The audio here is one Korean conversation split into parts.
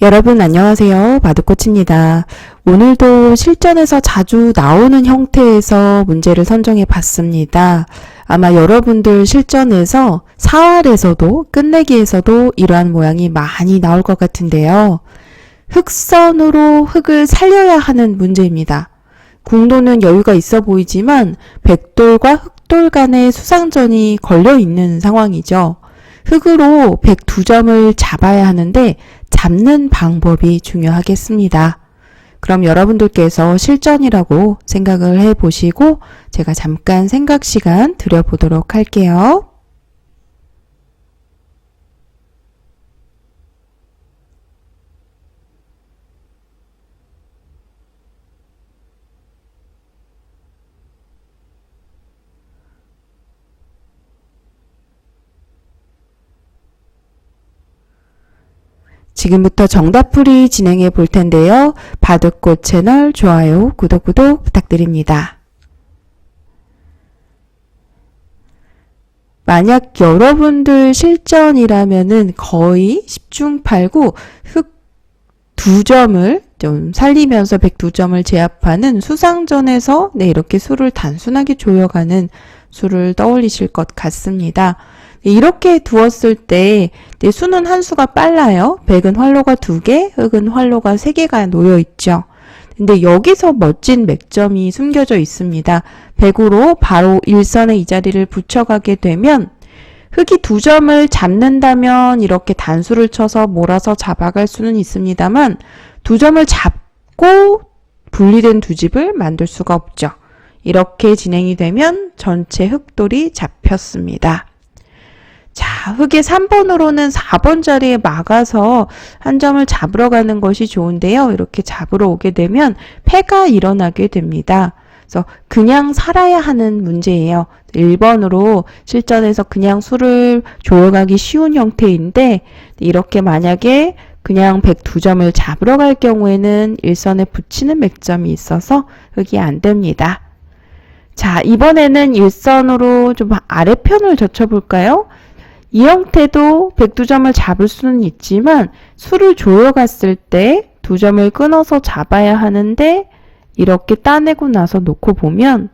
여러분 안녕하세요. 바둑코치입니다. 오늘도 실전에서 자주 나오는 형태에서 문제를 선정해 봤습니다. 아마 여러분들 실전에서 사활에서도 끝내기에서도 이러한 모양이 많이 나올 것 같은데요. 흑선으로 흑을 살려야 하는 문제입니다. 궁도는 여유가 있어 보이지만 백돌과 흑돌 간의 수상전이 걸려 있는 상황이죠. 흑으로 102점을 잡아야 하는데 잡는 방법이 중요하겠습니다. 그럼 여러분들께서 실전이라고 생각을 해 보시고 제가 잠깐 생각 시간 드려보도록 할게요. 지금부터 정답풀이 진행해 볼 텐데요. 바둑꽃 채널 좋아요, 구독, 구독 부탁드립니다. 만약 여러분들 실전이라면은 거의 10중 8구 흑 두 점을 좀 살리면서 102점을 제압하는 수상전에서 네, 이렇게 수를 단순하게 조여가는 수를 떠올리실 것 같습니다. 이렇게 두었을 때 네, 수는 한 수가 빨라요. 백은 활로가 두 개, 흑은 활로가 세 개가 놓여 있죠. 근데 여기서 멋진 맥점이 숨겨져 있습니다. 100으로 바로 일선에 이 자리를 붙여가게 되면 흑이 두 점을 잡는다면 이렇게 단수를 쳐서 몰아서 잡아갈 수는 있습니다만 두 점을 잡고 분리된 두 집을 만들 수가 없죠. 이렇게 진행이 되면 전체 흑돌이 잡혔습니다. 자, 흑의 3번으로는 4번 자리에 막아서 한 점을 잡으러 가는 것이 좋은데요. 이렇게 잡으러 오게 되면 패가 일어나게 됩니다. 그래서 그냥 살아야 하는 문제예요. 1번으로 실전에서 그냥 수를 조여가기 쉬운 형태인데 이렇게 만약에 그냥 102점을 잡으러 갈 경우에는 일선에 붙이는 맥점이 있어서 흑이 안 됩니다. 자, 이번에는 일선으로 좀 아래편을 젖혀볼까요? 이 형태도 102점을 잡을 수는 있지만 수를 조여갔을 때 두 점을 끊어서 잡아야 하는데 이렇게 따내고 나서 놓고 보면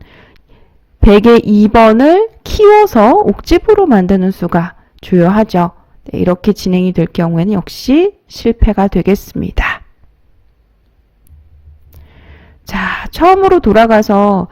100의 2번을 키워서 옥집으로 만드는 수가 주요하죠. 네, 이렇게 진행이 될 경우에는 역시 실패가 되겠습니다. 자, 처음으로 돌아가서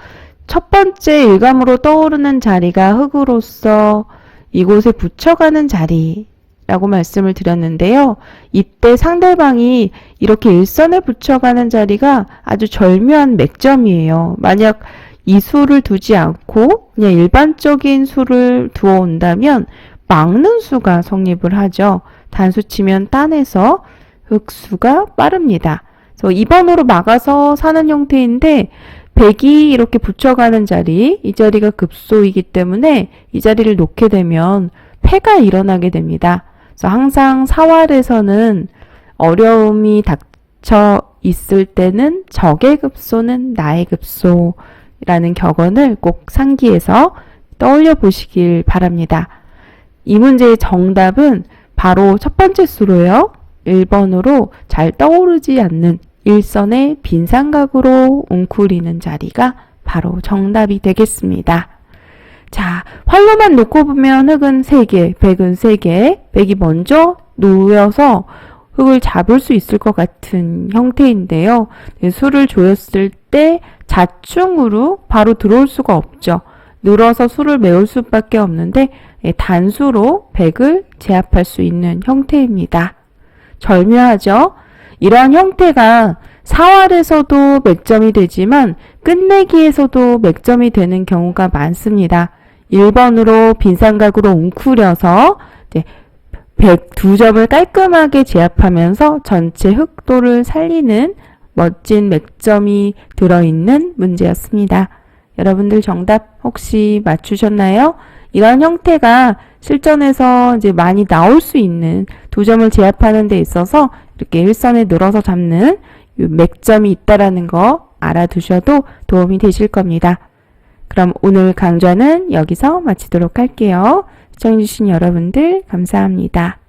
첫 번째 일감으로 떠오르는 자리가 흙으로서 이곳에 붙여가는 자리라고 말씀을 드렸는데요. 이때 상대방이 이렇게 일선에 붙여가는 자리가 아주 절묘한 맥점이에요. 만약 이 수를 두지 않고 그냥 일반적인 수를 두어 온다면 막는 수가 성립을 하죠. 단수 치면 딴에서 흑수가 빠릅니다. 그래서 2번으로 막아서 사는 형태인데 100이 이렇게 붙여가는 자리, 이 자리가 급소이기 때문에 이 자리를 놓게 되면 패가 일어나게 됩니다. 그래서 항상 사활에서는 어려움이 닥쳐 있을 때는 적의 급소는 나의 급소라는 격언을 꼭 상기해서 떠올려 보시길 바랍니다. 이 문제의 정답은 바로 첫 번째 수로요. 1번으로 잘 떠오르지 않는 일선의 빈 삼각으로 웅크리는 자리가 바로 정답이 되겠습니다. 자, 활로만 놓고 보면 흙은 3개, 백은 3개, 백이 먼저 놓여서 흙을 잡을 수 있을 것 같은 형태인데요. 네, 수를 조였을 때 자충으로 바로 들어올 수가 없죠. 늘어서 수를 메울 수밖에 없는데 네, 단수로 백을 제압할 수 있는 형태입니다. 절묘하죠? 이러한 형태가 사활에서도 맥점이 되지만 끝내기에서도 맥점이 되는 경우가 많습니다. 1번으로 빈삼각으로 웅크려서 102점을 깔끔하게 제압하면서 전체 흑도를 살리는 멋진 맥점이 들어있는 문제였습니다. 여러분들 정답 혹시 맞추셨나요? 이런 형태가 실전에서 이제 많이 나올 수 있는 두 점을 제압하는 데 있어서 이렇게 일선에 늘어서 잡는 맥점이 있다라는 거 알아두셔도 도움이 되실 겁니다. 그럼 오늘 강좌는 여기서 마치도록 할게요. 시청해주신 여러분들 감사합니다.